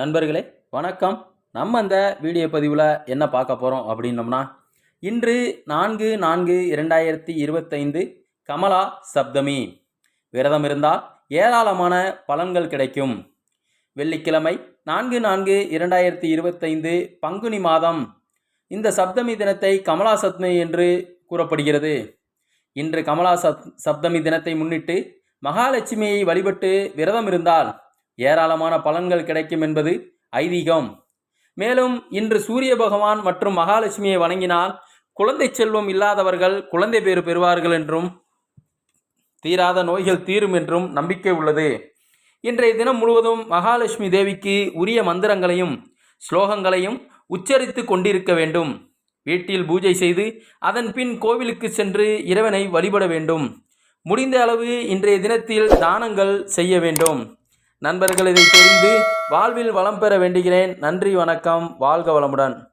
நண்பர்களே வணக்கம். நம்ம அந்த வீடியோ பதிவில் என்ன பார்க்க போகிறோம் அப்படின்னோம்னா இன்று நான்கு நான்கு இரண்டாயிரத்தி இருபத்தைந்து கமலா சப்தமி. விரதம் இருந்தால் ஏராளமான பலன்கள் கிடைக்கும். வெள்ளிக்கிழமை நான்கு நான்கு இரண்டாயிரத்தி இருபத்தைந்து பங்குனி மாதம். இந்த சப்தமி தினத்தை கமலா சப்தமி என்று கூறப்படுகிறது. இன்று கமலா சப் சப்தமி தினத்தை முன்னிட்டு மகாலட்சுமியை வழிபட்டு விரதம் இருந்தால் ஏராளமான பலன்கள் கிடைக்கும் என்பது ஐதீகம். மேலும் இன்று சூரிய பகவான் மற்றும் மகாலட்சுமியை வணங்கினால் குழந்தை செல்வம் இல்லாதவர்கள் குழந்தை பேறு பெறுவார்கள் என்றும் தீராத நோய்கள் தீரும் என்றும் நம்பிக்கை உள்ளது. இன்றைய தினம் முழுவதும் மகாலட்சுமி தேவிக்கு உரிய மந்திரங்களையும் ஸ்லோகங்களையும் உச்சரித்து கொண்டிருக்க வேண்டும். வீட்டில் பூஜை செய்து அதன் பின் கோவிலுக்கு சென்று இறைவனை வழிபட வேண்டும். முடிந்த அளவு இன்றைய தினத்தில் தானங்கள் செய்ய வேண்டும். நண்பர்கள் இதை தெரிந்து வாழ்வில் வளம் பெற வேண்டுகிறேன். நன்றி வணக்கம். வாழ்க வளமுடன்.